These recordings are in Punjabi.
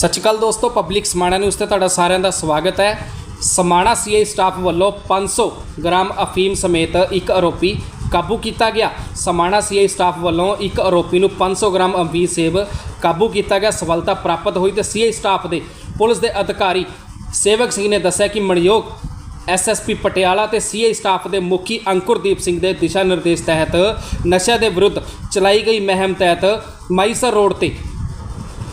ਸਤਿ ਸ਼੍ਰੀ ਅਕਾਲ ਦੋਸਤੋ, ਪਬਲਿਕ ਸਮਾਣਾ ਨਿਊਜ਼ ਤੇ ਤੁਹਾਡਾ ਸਾਰਿਆਂ ਦਾ ਸਵਾਗਤ ਹੈ। ਸਮਾਣਾ ਸੀਆਈ ਸਟਾਫ ਵੱਲੋਂ 500 ਗ੍ਰਾਮ ਅਫੀਮ ਸਮੇਤ ਇੱਕ ਆਰੋਪੀ ਕਾਬੂ ਕੀਤਾ ਗਿਆ। ਸਮਾਣਾ ਸੀਆਈ ਸਟਾਫ ਵੱਲੋਂ ਇੱਕ ਆਰੋਪੀ ਨੂੰ 500 ਗ੍ਰਾਮ ਅਫੀਮ ਸੇਬ ਕਾਬੂ ਕੀਤਾ ਗਿਆ, ਸਫਲਤਾ ਪ੍ਰਾਪਤ ਹੋਈ ਤੇ ਸੀਆਈ ਸਟਾਫ ਦੇ ਪੁਲਿਸ ਦੇ ਅਧਿਕਾਰੀ ਸੇਵਕ ਸਿੰਘ ਨੇ ਦੱਸਿਆ ਕਿ ਮਨਯੋਗ ਐਸਐਸਪੀ ਪਟਿਆਲਾ ਤੇ ਸੀਆਈ ਸਟਾਫ ਦੇ ਮੁਖੀ ਅੰਕੁਰਦੀਪ ਸਿੰਘ ਦੇ ਦਿਸ਼ਾ ਨਿਰਦੇਸ਼ ਤਹਿਤ ਨਸ਼ਾ ਦੇ ਵਿਰੁੱਧ ਚਲਾਈ ਗਈ ਮਹਿਮ ਤਹਿਤ ਮਾਈਸਰ ਰੋਡ ਤੇ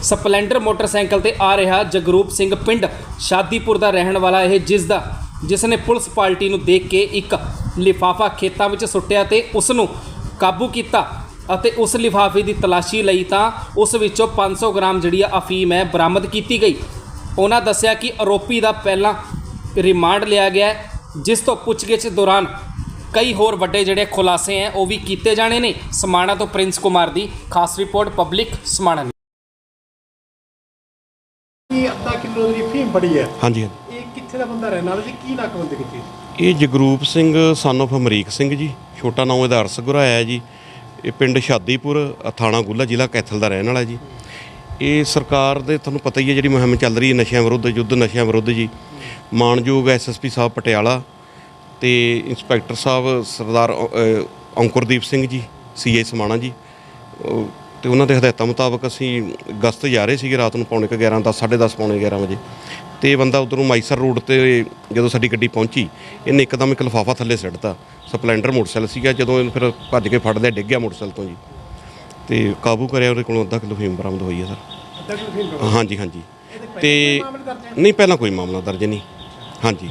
ਸਪਲੈਂਡਰ ਮੋਟਰਸਾਈਕਲ ਤੇ ਆ ਰਿਹਾ ਜਗਰੂਪ ਸਿੰਘ ਪਿੰਡ ਸ਼ਾਦੀਪੁਰ ਦਾ ਰਹਿਣ ਵਾਲਾ ਇਹ ਜਿਸ ਦਾ, ਜਿਸ ਨੇ ਪੁਲਿਸ ਪਾਰਟੀ ਨੂੰ ਦੇਖ ਕੇ ਇੱਕ ਲਿਫਾਫਾ ਖੇਤਾਂ ਵਿੱਚ ਸੁੱਟਿਆ ਤੇ ਉਸ ਨੂੰ ਕਾਬੂ ਕੀਤਾ ਅਤੇ ਉਸ ਲਿਫਾਫੇ ਦੀ ਤਲਾਸ਼ੀ ਲਈ ਤਾਂ ਉਸ ਵਿੱਚੋਂ 500 ਗ੍ਰਾਮ ਜਿਹੜੀ ਆ ਅਫੀਮ ਹੈ ਬਰਾਮਦ ਕੀਤੀ ਗਈ। ਉਹਨਾਂ ਦੱਸਿਆ ਕਿ ਆਰੋਪੀ ਦਾ ਪਹਿਲਾਂ ਰਿਮਾਂਡ ਲਿਆ ਗਿਆ ਜਿਸ ਤੋਂ ਪੁੱਛਗਿੱਛ ਦੌਰਾਨ ਕਈ ਹੋਰ ਵੱਡੇ ਜਿਹੜੇ ਖੁਲਾਸੇ ਹੈ ਉਹ ਵੀ ਕੀਤੇ ਜਾਣੇ ਨੇ। ਸਮਾਣਾ ਤੋਂ ਪ੍ਰਿੰਸ ਕੁਮਾਰ ਦੀ ਖਾਸ ਰਿਪੋਰਟ, ਪਬਲਿਕ ਸਮਾਣਾ ਇਹ ਅੱਧਾ ਕਿਲੋ ਦੀ ਫੀਮ ਬੜੀ ਹੈ। ਹਾਂਜੀ ਹਾਂਜੀ। ਇਹ ਕਿੱਥੇ ਦਾ ਬੰਦਾ ਰਹਿਣ ਵਾਲਾ ਜੀ? ਕੀ ਨਾਕਬੰਦੀ ਕੀਤੀ ਇਹ ਜਗਰੂਪ ਸਿੰਘ son of ਅਮਰੀਕ ਸਿੰਘ ਜੀ। ਛੋਟਾ ਨਾਮ ਇਹਦਾ ਅਰਸਗੁਰਾ ਹੈ ਜੀ। ਇਹ ਪਿੰਡ ਸ਼ਾਦੀਪੁਰ ਥਾਣਾ ਗੁੱਲਾ ਜ਼ਿਲ੍ਹਾ ਕੈਥਲ ਦਾ ਰਹਿਣ ਵਾਲਾ ਜੀ। ਇਹ ਸਰਕਾਰ ਦੇ ਤੁਹਾਨੂੰ ਪਤਾ ਹੀ ਹੈ ਜਿਹੜੀ ਮੁਹਿੰਮ ਚੱਲ ਰਹੀ ਹੈ ਨਸ਼ਿਆਂ ਵਿਰੁੱਧ ਯੁੱਧ ਨਸ਼ਿਆਂ ਵਿਰੁੱਧ ਜੀ। ਮਾਨਯੋਗ ਐਸਐਸਪੀ ਸਾਹਿਬ ਪਟਿਆਲਾ ਤੇ ਇੰਸਪੈਕਟਰ ਸਾਹਿਬ ਸਰਦਾਰ ਅੰਕੁਰਦੀਪ ਸਿੰਘ ਜੀ ਸੀਏ ਸਮਾਣਾ ਜੀ। ਤੇ ਉਹਨਾਂ ਦੇ ਹਦਾਇਤਾਂ ਮੁਤਾਬਕ ਅਸੀਂ ਗਸਤ ਜਾ ਰਹੇ ਸੀਗੇ ਰਾਤ ਨੂੰ ਪੌਣੇ ਕੁ 11 ਦਸ, ਸਾਢੇ 10 ਪੌਣੇ 11 ਵਜੇ। ਤੇ ਇਹ ਬੰਦਾ ਉਧਰੋਂ ਮਾਈਸਰ ਰੋਡ ਤੇ ਜਦੋਂ ਸਾਡੀ ਗੱਡੀ ਪਹੁੰਚੀ ਇਹਨੇ ਇੱਕਦਮ ਇੱਕ ਲਿਫਾਫਾ ਥੱਲੇ ਸਿੱਟਤਾ। ਸਪਲੈਂਡਰ ਮੋਟਰਸਾਈਕਲ ਸੀਗਾ ਜਦੋਂ ਇਹਨੂੰ ਫਿਰ ਭੱਜ ਕੇ ਫੜ ਲਿਆ ਡਿੱਗ ਗਿਆ ਮੋਟਰਸਾਈਕਲ ਤੋਂ ਜੀ। ਤੇ ਕਾਬੂ ਕਰਿਆ ਉਹਦੇ ਕੋਲੋਂ ਅੱਧਾ ਕਿਲੋ ਫੀਮ ਬਰਾਮਦ ਹੋਈ ਹੈ ਸਰ। ਹਾਂਜੀ ਹਾਂਜੀ। ਤੇ ਨਹੀਂ ਪਹਿਲਾਂ ਕੋਈ ਮਾਮਲਾ ਦਰਜ ਨਹੀਂ। ਹਾਂਜੀ।